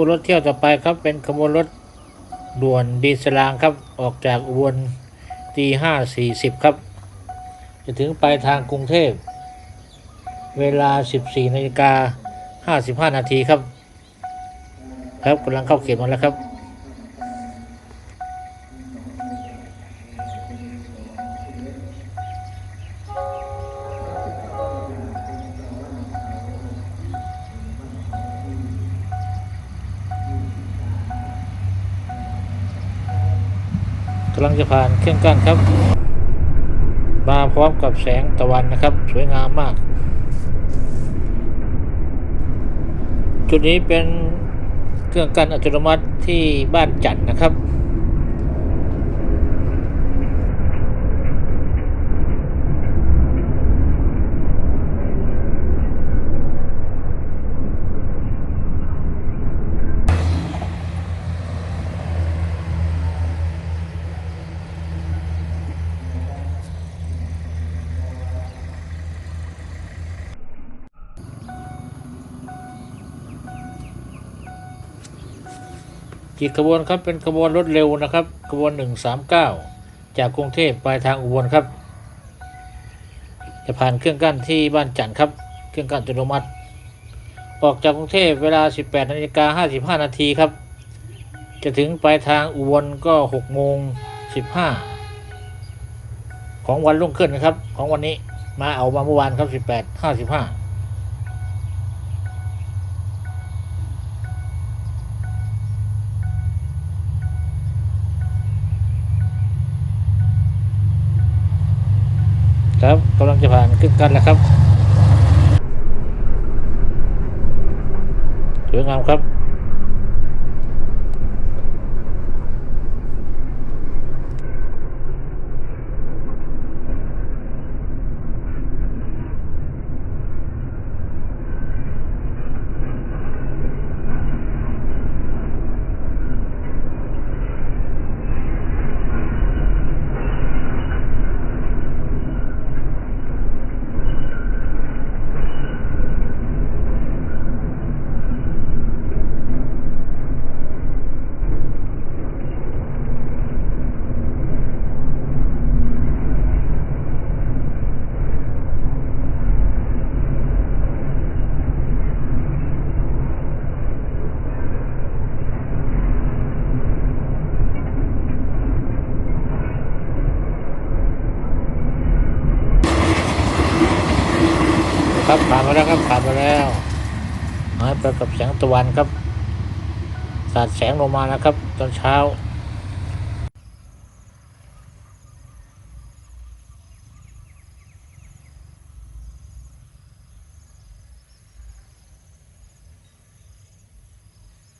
บวนรถเที่ยวต่อไปครับ เป็นขบวนรถด่วนดีสลางครับ ออกจากอุบลตีห้าสี่สิบครับ จะถึงปลายทางกรุงเทพ เวลา14นาฬิกา55นาทีครับ ครับกำลังเข้าเขตมาแล้วครับำลังจะผ่านเครื่องกั้นครับ มาพร้อมกับแสงตะวันนะครับ สวยงามมาก จุดนี้เป็นเครื่องกั้นอัตโนมัติที่บ้านจันนะครับ อีกขบวนครับเป็นขบวนรถเร็วนะครับขบวน 139 จากกรุงเทพไปทางอุบลครับ จะผ่านเครื่องกั้นที่บ้านจันทน์ครับเครื่องกั้นอัตโนมัติ ออกจากกรุงเทพเวลา 18นาฬิกา55นาทีครับ จะถึงปลายทางอุบลก็6โมง15 ของวันรุ่งขึ้นนะครับ ของวันนี้มาเอามาเมื่อวานครับ 18 55 ครับกำลังจะผ่านขึ้นกันแล้วครับสวยงามครับ ครับผ่านมาแล้วครับผ่านมาแล้วหายไปกับแสงตะวันครับสาดแสงลงมานะครับ ตอนเช้า